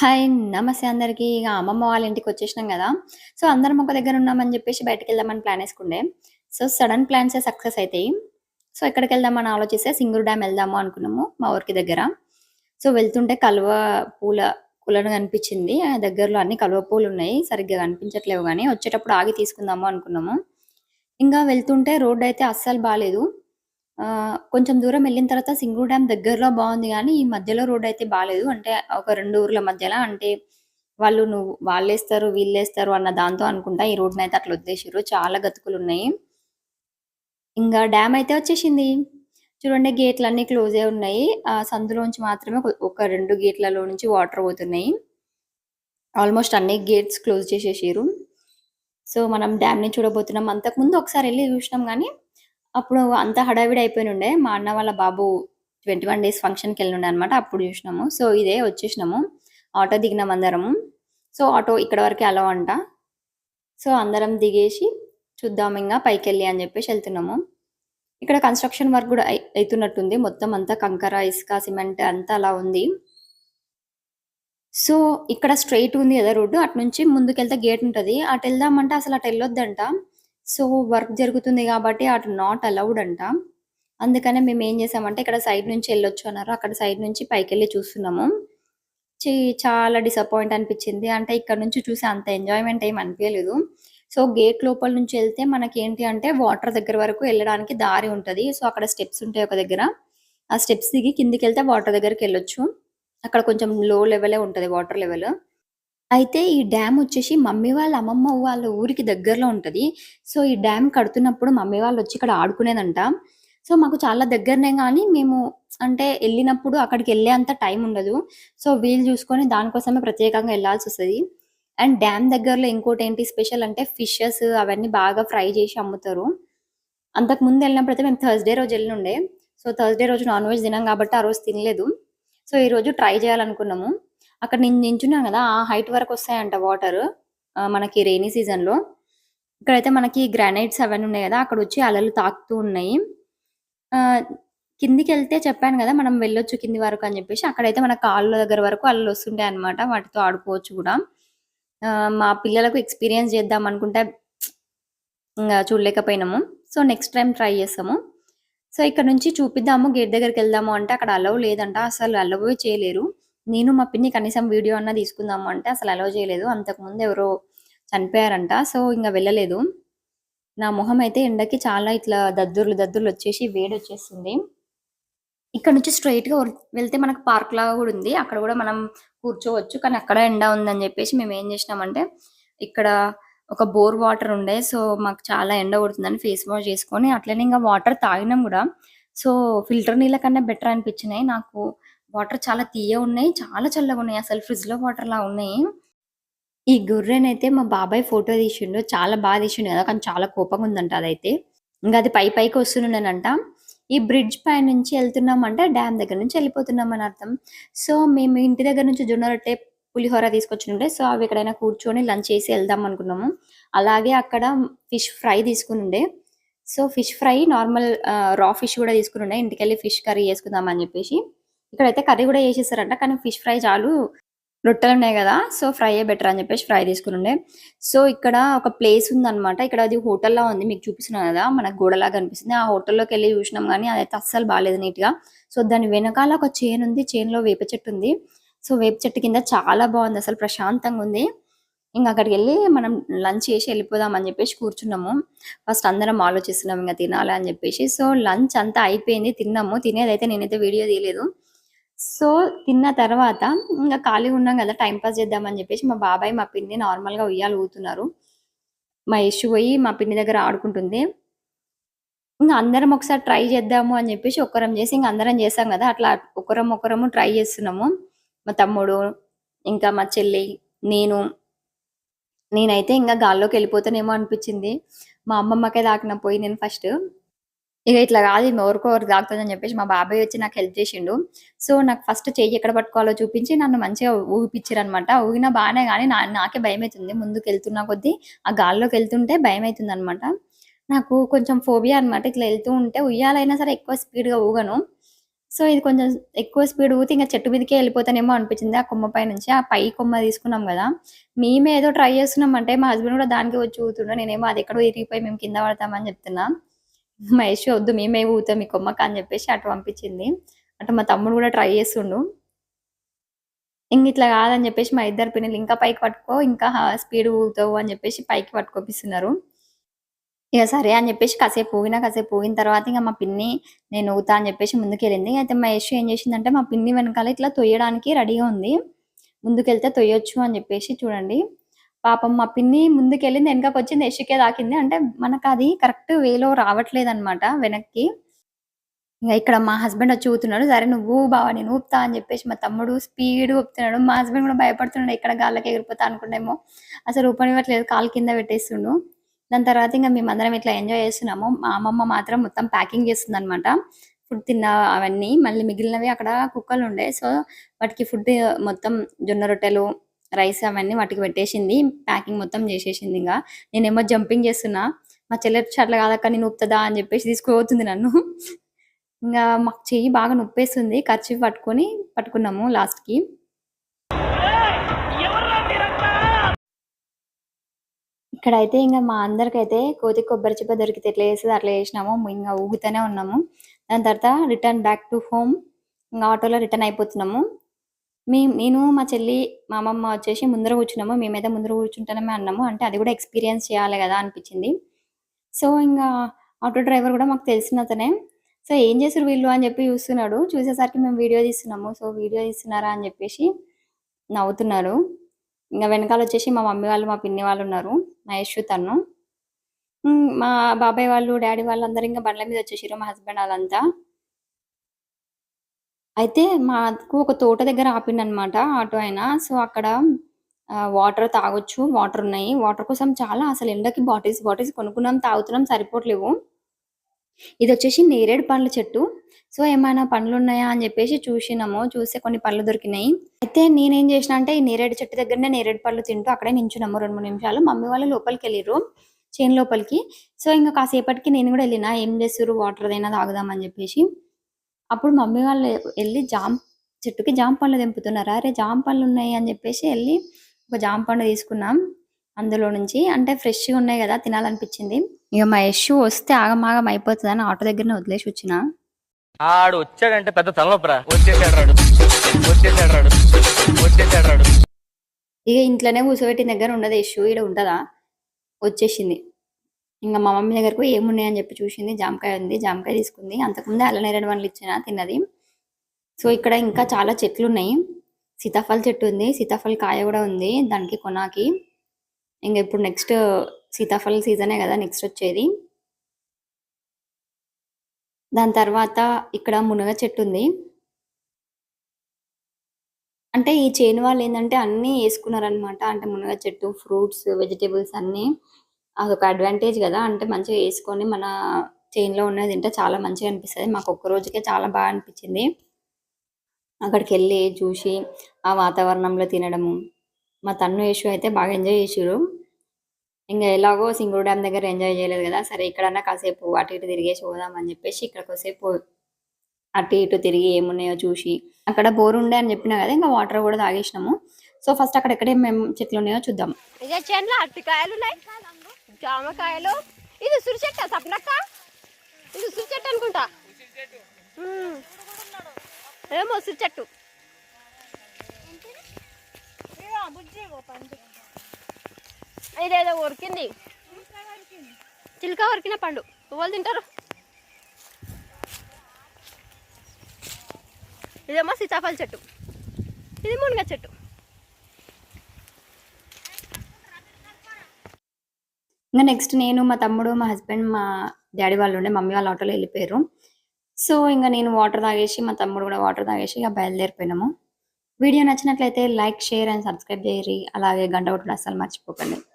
Hi! నమస్తే అందరికి. ఇక అమ్మమ్మ వాళ్ళ ఇంటికి వచ్చేసినాం కదా సో, అందరం ఒక దగ్గర ఉన్నామని బయటకెళ్దామని ప్లాన్ వేసుకుండే సో, సడన్ ప్లాన్సే సక్సెస్ అవుతాయి సో, ఎక్కడికి వెళ్దామని ఆలోచిస్తే సింగూరు డ్యామ్ వెళ్దాము అనుకున్నాము మా ఊరికి దగ్గర. సో, వెళ్తుంటే కలువ పూల పూలను కనిపించింది. ఆ దగ్గరలో అన్ని కలువ పూలు ఉన్నాయి సరిగ్గా కనిపించట్లేవు కానీ వచ్చేటప్పుడు ఆగి తీసుకుందాము అనుకున్నాము. ఇంకా వెళ్తుంటే రోడ్డయితే అస్సలు బాగాలేదు కొంచెం దూరం వెళ్ళిన తర్వాత సింగూరు డ్యామ్ దగ్గరలో బాగుంది కానీ ఈ మధ్యలో రోడ్ అయితే బాగాలేదు అంటే ఒక రెండు ఊర్ల మధ్యలో అంటే వాళ్ళు నువ్వు వాళ్ళేస్తారు, వీళ్ళేస్తారు అన్న దాంతో అనుకుంటా ఈ రోడ్‌నయితే అట్లా వదిలేసిర్రు. చాలా గతుకులు ఉన్నాయి ఇంకా డ్యామ్ అయితే వచ్చేసింది. చూడండి గేట్‌లన్నీ క్లోజే ఉన్నాయి. ఆ సందులోంచి మాత్రమే ఒక రెండు గేట్‌లలో నుంచి వాటర్ పోతున్నాయి. ఆల్‌మోస్ట్ అన్ని గేట్స్ క్లోజ్ చేసేసారు సో, మనం డ్యామ్‌ని చూడబోతున్నాం. అంతకుముందు ఒకసారి వెళ్ళి చూసినాం కానీ అప్పుడు అంత హడావిడి అయిపోయినుండే. మా అన్న వాళ్ళ బాబు 21 డేస్ ఫంక్షన్‌కెళ్ళుండే అన్నమాట. అప్పుడు చూసినాము. సో, ఇదే వచ్చేసినాము. ఆటో దిగినాం అందరము. సో, ఆటో ఇక్కడ వరకే అలో అంట. సో, అందరం దిగేసి చూద్దాం ఇంకా పైకి వెళ్ళి అని చెప్పేసి వెళ్తున్నాము ఇక్కడ కన్‌స్ట్రక్షన్ వర్క్ కూడా అవుతున్నట్టుంది మొత్తం అంతా కంకర, ఇసుక, సిమెంట్ అంతా అలా ఉంది. సో, ఇక్కడ స్ట్రెయిట్ ఉంది కదా రోడ్డు. అటునుంచి ముందుకెళ్తే గేట్ ఉంటుంది అటు వెళ్దామంటే అసలు అటు వెళ్ళొద్దంట సో, వర్క్ జరుగుతుంది కాబట్టి అటు నాట్ అలౌడ్ అంట. అందుకనే మేము ఏం చేసామంటే ఇక్కడ సైడ్ నుంచి వెళ్ళొచ్చు అన్నారు. అక్కడ సైడ్ నుంచి పైకి వెళ్ళి చూస్తున్నాము. చాలా డిసప్పాయింట్ అనిపించింది అంటే ఇక్కడ నుంచి చూసే అంత ఎంజాయ్‌మెంట్ ఏం అనిపించలేదు సో, గేట్ లోపల నుంచి వెళ్తే మనకి ఏంటి అంటే వాటర్ దగ్గర వరకు వెళ్ళడానికి దారి ఉంటది. సో, అక్కడ స్టెప్స్ ఉంటాయి ఒక దగ్గర. ఆ స్టెప్స్ దిగి కిందకెళ్తే వాటర్ దగ్గరికి వెళ్ళొచ్చు అక్కడ కొంచెం లో లెవెలే ఉంటది వాటర్ లెవెల్. అయితే ఈ డ్యామ్ వచ్చేసి మమ్మీ వాళ్ళ అమ్మమ్మ వాళ్ళ ఊరికి దగ్గరలో ఉంటది. సో, ఈ డ్యామ్ కడుతున్నప్పుడు మమ్మీ వాళ్ళొచ్చి ఇక్కడ ఆడుకునేదంట. సో, మాకు చాలా దగ్గరనే గానీ మేము అంటే ఎళ్ళినప్పుడు అక్కడికెళ్ళే అంత టైం ఉండదు. సో, వీలు జూసుకొని దానికోసమే ప్రత్యేకంగా ఎళ్ళాల్సొస్తది. అండ్ డ్యామ్ దగ్గరలో ఇంకోటేంటి స్పెషల్ అంటే ఫిషెస్ అవన్నీ బాగా ఫ్రై జేసి అమ్ముతారు. అంతకుముందు ఎళ్ళినప్పుడైతే మేము థర్స్‌డే రోజు ఎళ్ళుండే. సో, థర్స్‌డే రోజు నాన్ వెజ్ తినం గాబట్టి ఆ రోజు తినలేదు. సో, ఈరోజు ట్రై జేయాలనుకున్నాము. అక్కడ నేను నించున్నాను కదా ఆ హైట్ వరకు వస్తాయంట వాటర్ మనకి రెయినీ సీజన్‌లో. ఇక్కడైతే మనకి గ్రానైట్స్ అవన్నీ ఉన్నాయి కదా అక్కడ వచ్చి అలలు తాకుతూ ఉన్నాయి. కిందికి వెళ్తే చెప్పాను కదా మనం వెళ్ళొచ్చు కింది వరకు అని చెప్పేసి అక్కడైతే మన కాళ్ళ దగ్గర వరకు అలలు వస్తుంటాయి అనమాట వాటితో ఆడుకోవచ్చు కూడా మా పిల్లలకు ఎక్స్‌పీరియన్స్ చేద్దాం అనుకుంటే ఇంకా చూడలేకపోయినాము. సో, నెక్స్ట్ టైం ట్రై చేస్తాము. సో, ఇక్కడ నుంచి చూపిద్దాము గేట్ దగ్గరికి వెళ్దాము అంటే అక్కడ అలవ్ లేదంట. అసలు అలవ్ చేయలేరు. నేను మా పిన్ని కనీసం వీడియో అన్న తీసుకుందాము అంటే అసలు అలో చేయలేదు. అంతకుముందు ఎవరో చనిపోయారంట. సో, ఇంకా వెళ్ళలేదు. నా మొహం అయితే ఎండకి చాలా ఇట్లా దద్దుర్లు దద్దుర్లు వచ్చేసి వేడి వచ్చేస్తుంది ఇక్కడ నుంచి స్ట్రైట్గా వెళ్తే మనకు పార్క్ లాగా కూడా ఉంది. అక్కడ కూడా మనం కూర్చోవచ్చు. కానీ అక్కడ ఎండ ఉందని చెప్పేసి మేము ఏం చేసినామంటే ఇక్కడ ఒక బోర్ వాటర్ ఉండే. సో, మాకు చాలా ఎండ కొడుతుందని ఫేస్ వాష్ చేసుకొని అట్లనే ఇంకా వాటర్ తాగినాం కూడా సో, ఫిల్టర్ నీళ్ళ కన్నా బెటర్ అనిపించినాయి. నాకు వాటర్ చాలా తియ్యగున్నాయి. చాలా చల్లగా ఉన్నాయి అసలు ఫ్రిడ్జ్‌లో వాటర్‌లా ఉన్నాయి. ఈ గొర్రెనైతే మా బాబాయ్ ఫోటో తీసిండు. చాలా బాగా తీసిండు కదా కానీ చాలా కోపంగా ఉందంట అదైతే. ఇంకా అది పై పైకి వస్తున్నానంట ఈ బ్రిడ్జ్ పై నుంచి వెళ్తున్నామంటే డ్యామ్ దగ్గర నుంచి వెళ్ళిపోతున్నాం అని అర్థం. సో, మేము ఇంటి దగ్గర నుంచి జొన్న రొట్టె, పులిహోర తీసుకొచ్చుండే. సో, అవి ఎక్కడైనా కూర్చొని లంచ్ చేసి వెళ్దాం అనుకున్నాము. అలాగే అక్కడ ఫిష్ ఫ్రై తీసుకుని ఉండే so, fish fry normal raw fish కూడా తీసుకుని ఉండే ఇంటికెళ్ళి ఫిష్ కర్రీ చేసుకుందాం అని చెప్పేసి ఇక్కడైతే కర్రీ కూడా చేసేసారంట. కానీ ఫిష్ ఫ్రై చాలు. రొట్టెలు ఉన్నాయి కదా సో, ఫ్రైయే బెటర్ అని చెప్పేసి ఫ్రై తీసుకొనుండే. సో, ఇక్కడ ఒక ప్లేస్ ఉందన్నమాట. ఇక్కడ అది హోటల్‌లా ఉంది. మీకు చూపిస్తున్నాను కదా మనకు గోడలాగా కనిపిస్తుంది. ఆ హోటల్‌లోకెళ్ళి చూసినాం కానీ అదైతే అస్సలు బాలేదు నీట్‌గా. సో, దాని వెనకాల ఒక చేను ఉంది. చేనులో వేప చెట్టు ఉంది. సో, వేప చెట్టు కింద చాలా బాగుంది అసలు ప్రశాంతంగా ఉంది. ఇంకా అక్కడికి వెళ్ళి మనం లంచ్ చేసి వెళ్ళిపోదాం అని చెప్పేసి కూర్చున్నాము. ఫస్ట్ అందరం ఆలోచిస్తున్నాం ఇంకా తినాలి అని చెప్పేసి సో, లంచ్ అంతా అయిపోయింది. తిన్నాము. తినేదైతే నేనైతే వీడియో తీయలేదు. సో, తిన్న తర్వాత ఇంకా ఖాళీగా ఉన్నాం కదా టైం పాస్ చేద్దాం అని మా బాబాయ్, మా పిన్ని నార్మల్‌గా ఉయ్యాలు ఊగుతున్నారు. మా యష్ పోయి మా పిన్ని దగ్గర ఆడుకుంటుంది. ఇంకా అందరం ఒకసారి ట్రై చేద్దాము అని చెప్పేసి ఒక్కరం చేసి ఇంకా అందరం చేసాం కదా అట్లా ఒకరం ఒకరము ట్రై చేస్తున్నాము. మా తమ్ముడు, ఇంకా మా చెల్లి, నేను. నేనైతే ఇంకా గాల్లోకి వెళ్ళిపోతానేమో అనిపించింది మా అమ్మమ్మకే తాకిన పోయి నేను ఫస్ట్. ఇక ఇట్లా కాదు ఈమె ఎవరికోరు తాగుతుందని చెప్పేసి మా బాబాయ్ వచ్చి నాకు హెల్ప్ చేసిండు. సో, నాకు ఫస్ట్ చెయ్యి ఎక్కడ పట్టుకోవాలో చూపించి నన్ను మంచిగా ఊగిపిచ్చిరన్నమాట. ఊగినా బాగానే కానీ నా నాకే భయం అవుతుంది ముందుకు వెళ్తున్నా కొద్దీ ఆ గాలిలోకి వెళ్తుంటే భయం అవుతుంది అనమాట నాకు కొంచెం ఫోబియా అన్నమాట. ఇట్లా వెళ్తూ ఉంటే ఉయ్యాలైనా సరే ఎక్కువ స్పీడ్‌గా ఊగను. సో, ఇది కొంచెం ఎక్కువ స్పీడ్ ఊగితే ఇంకా చెట్టు మీదకే వెళ్ళిపోతానేమో అనిపించింది ఆ కొమ్మ పై నుంచి ఆ పై కొమ్మ తీసుకున్నాం కదా మేమే ఏదో ట్రై చేస్తున్నామంటే మా హస్బెండ్ కూడా దానికే వచ్చి ఊగుతుండు. నేనేమో ఎక్కడో ఇరిగిపోయి మేము కింద పడతామని చెప్తున్నా. మా "వద్దు మేమే ఊగుతాం ఈ కొమ్మక అని చెప్పేసి అటు పంపించింది. అటు మా తమ్ముడు కూడా ట్రై చేస్తుండు. ఇంక ఇట్లా కాదని చెప్పేసి మా ఇద్దరు పిన్నులు ఇంకా పైకి పట్టుకో ఇంకా స్పీడ్ ఊగుతావు అని చెప్పేసి పైకి పట్టుకోపిస్తున్నారు. ఇక సరే అని చెప్పేసి కాసేపు ఊగిన, కాసేపు ఊగిన తర్వాత ఇంక మా పిన్ని నేను ఊగుతా అని చెప్పేసి ముందుకెళ్ళింది. అయితే మా యశ్ ఏం చేసిందంటే మా పిన్ని వెనకాల ఇట్లా తొయ్యడానికి రెడీగా ఉంది. ముందుకెళ్తే తొయ్యొచ్చు అని చెప్పేసి చూడండి. పాపం మా పిన్ని ముందుకెళ్ళింది వెనకకి వచ్చింది యష్‌కే తాకింది. అంటే మనకు అది కరెక్ట్ వేలో రావట్లేదు అనమాట వెనక్కి. ఇంకా ఇక్కడ మా హస్బెండ్ వచ్చి ఊగుతున్నాడు. "సరే నువ్వు బావా బావ నేను ఊపుతా" అని చెప్పేసి మా తమ్ముడు స్పీడ్ ఊపుతున్నాడు. మా హస్బెండ్ కూడా భయపడుతున్నాడు ఎక్కడ గాల్లోకి ఎగిరిపోతా అనుకుంటేమో అసలు ఊపనివ్వట్లేదు. కాలు కింద పెట్టేస్తుండు. దాని తర్వాత ఇంకా మేమందరం ఇట్లా ఎంజాయ్ చేస్తున్నాము. మా అమ్మమ్మ మాత్రం మొత్తం ప్యాకింగ్ చేస్తుందనమాట. ఫుడ్ తిన్న అవన్నీ. మళ్ళీ మిగిలినవి అక్కడ కుక్కలు ఉండే సో, వాటికి ఫుడ్ మొత్తం జొన్న రొట్టెలు, రైస్ అవన్నీ వాటికి పెట్టేసింది. ప్యాకింగ్ మొత్తం చేసేసింది ఇంకా నేనేమో జంపింగ్ చేస్తున్నా. మా చెల్లె "అట్లా కాదక్క నేను ఊపుతుందా అని చెప్పేసి తీసుకుపోతుంది నన్ను. ఇంకా మాకు చెయ్యి బాగా నొప్పేస్తుంది. కర్చీఫ్ పట్టుకొని పట్టుకున్నాము లాస్ట్‌కి. ఇక్కడైతే ఇంకా మా అందరికైతే కోతి కొబ్బరి చిప్ప దొరికితే ఎట్లా చేస్తదో అట్లా చేసినాము. ఇంకా ఊగుతూనే ఉన్నాము. దాని తర్వాత రిటర్న్ బ్యాక్ టు హోమ్. ఇంకా ఆటోలో రిటర్న్ అయిపోతున్నాము. మేము నేను, మా చెల్లి, మా అమ్మమ్మ వచ్చేసి ముందర కూర్చున్నాము. మేమైతే ముందర కూర్చుంటానమే అన్నాము. అంటే అది కూడా ఎక్స్‌పీరియన్స్ చేయాలి కదా అనిపించింది. సో, ఇంకా ఆటో డ్రైవర్ కూడా మాకు తెలిసినతనే. సో, ఏం చేస్తుర్రు వీళ్ళు అని చెప్పి చూస్తున్నాడు. చూసేసరికి మేము వీడియో తీస్తున్నాము. సో, వీడియో తీస్తున్నారా అని చెప్పేసి నవ్వుతున్నారు. ఇంగ వెనకాల వచ్చేసి మా మమ్మీ వాళ్ళు, మా పిన్ని వాళ్ళు ఉన్నారు. మా తను. హ్మ్. మా బాబాయ్ వాళ్ళు, డ్యాడీ వాళ్ళందరూ ఇంగ బండ్ల మీద వచ్చేసిర్రు. మా హస్బెండ్ ఆళ్ళంతా. అయితే మాకు ఒక తోట దగ్గర ఆపిండనమాట ఆటో ఆయన. సో, అక్కడ వాటర్ తాగొచ్చు. వాటర్ ఉన్నాయి. వాటర్ కోసం చాలా అసలు ఎండకి బాటిల్స్, బాటిల్స్ కొనుక్కున్నాం, తాగుతున్నాం సరిపోవట్లేవు. ఇదొచ్చేసి నేరేడు పండ్ల చెట్టు. సో, ఏమైనా పండ్లు ఉన్నాయా అని చెప్పేసి చూసినాము. చూస్తే కొన్ని పళ్ళు దొరికినాయి. అయితే నేనేం చేసినా అంటే ఈ నేరేడు చెట్టు దగ్గరనే నేరేడు పళ్ళు తింటూ అక్కడే నించున్నాము 2, 3 నిమిషాలు. మమ్మీ వాళ్ళు లోపలికి వెళ్ళిర్రు చేను లోపలికి. సో, ఇంకా కాసేపటికి నేను కూడా వెళ్ళిన ఏం చేస్తారు వాటర్‌దైనా తాగుదాం అని చెప్పేసి. అప్పుడు మమ్మీ వాళ్ళు ఎళ్ళి జామ చెట్టుకి జామ పళ్ళు తెంపుతున్నారు. అరే! జామ పళ్ళు ఉన్నాయి అని చెప్పేసి ఎళ్ళి ఒక జామ పండు తీసుకున్నాం. అందులో నుంచి అంటే ఫ్రెష్‌గా ఉన్నాయి కదా తినాలనిపించింది. ఇక మా యష్ వస్తే ఆగమాగం అయిపోతదని ఆటో దగ్గరనే వదిలేసి వచ్చిన. ఆడు వచ్చాడంటే పెద్ద తలనొప్పరా వచ్చేసాడు రాడు వచ్చేసాడు రాడు వచ్చేసాడు రాడు ఇక ఇంట్లోనే కూర్చోబెట్టిన దగ్గర ఉండదు యష్. ఈడ ఉంటదా? వచ్చేసింది. ఇంకా మా మమ్మీ దగ్గరకు ఏమున్నాయని చెప్పి చూసింది. జామకాయ ఉంది. జామకాయ తీసుకుంది. అంతకుముందే అల్లనే రెండు పండ్లు ఇచ్చిన తిన్నది. సో, ఇక్కడ ఇంకా చాలా చెట్లు ఉన్నాయి సీతాఫల చెట్టు ఉంది. సీతాఫల కాయ కూడా ఉంది. దానికి కొనాకి. ఇంకా ఇప్పుడు నెక్స్ట్ సీతాఫల సీజనే కదా నెక్స్ట్ వచ్చేది. దాని తర్వాత ఇక్కడ మునగ చెట్టు ఉంది. అంటే ఈ చేను వాళ్ళు ఏంటంటే అన్నీ వేసుకున్నారనమాట అంటే మునగ చెట్టు, ఫ్రూట్స్, వెజిటేబుల్స్ అన్నీ. అదొక అడ్వాంటేజ్ కదా! అంటే మంచిగా వేసుకొని మన చైన్లో ఉన్నది తింటే చాలా మంచిగా అనిపిస్తుంది మాకు ఒక్క రోజుకే చాలా బాగా అనిపించింది. అక్కడికి వెళ్ళి చూసి ఆ వాతావరణంలో తినడము. మా తన్ను, యష్ అయితే బాగా ఎంజాయ్ చేసారు ఇంకా ఎలాగో సింగూరు డ్యామ్ దగ్గర ఎంజాయ్ చేయలేదు కదా! సరే ఇక్కడన్నా కాసేపు అటు ఇటు తిరిగేసి పోదామని అని చెప్పేసి ఇక్కడ కొద్దిసేపు అటు ఇటు తిరిగి ఏమున్నాయో చూసి అక్కడ బోర్ ఉండే అని చెప్పినా కదా! ఇంకా వాటర్ కూడా తాగేసినాము. సో, ఫస్ట్ అక్కడ ఎక్కడే మేము చూద్దాం. ఉన్నాయో చూద్దాం అరటికాయలు ఉన్నాయి జామకాయలు. ఇది ఉసిరి చెట్ట సప్నక్క? ఇది ఉసిరి చెట్టు అనుకుంటా ఏమో ఉసిరి చెట్టు ఇదేదో ఉరికింది. చిలుక ఉరికిన పండు. పువ్వులు తింటారు. ఇదేమో సీతాఫల చెట్టు. ఇది మునగ చెట్టు. ఇంకా నెక్స్ట్ నేను, మా తమ్ముడు, మా హస్బెండ్, మా డాడీ వాళ్ళు ఉండే మమ్మీ వాళ్ళ ఆటోలో వెళ్ళిపోయారు. సో, ఇంకా నేను వాటర్ తాగేసి, మా తమ్ముడు కూడా వాటర్ తాగేసి ఇక బయలుదేరిపోయినాము. వీడియో నచ్చినట్లయితే లైక్, షేర్ అండ్ సబ్స్క్రైబ్ చేయరి. అలాగే గంట కొట్టడం అస్సలు మర్చిపోకండి.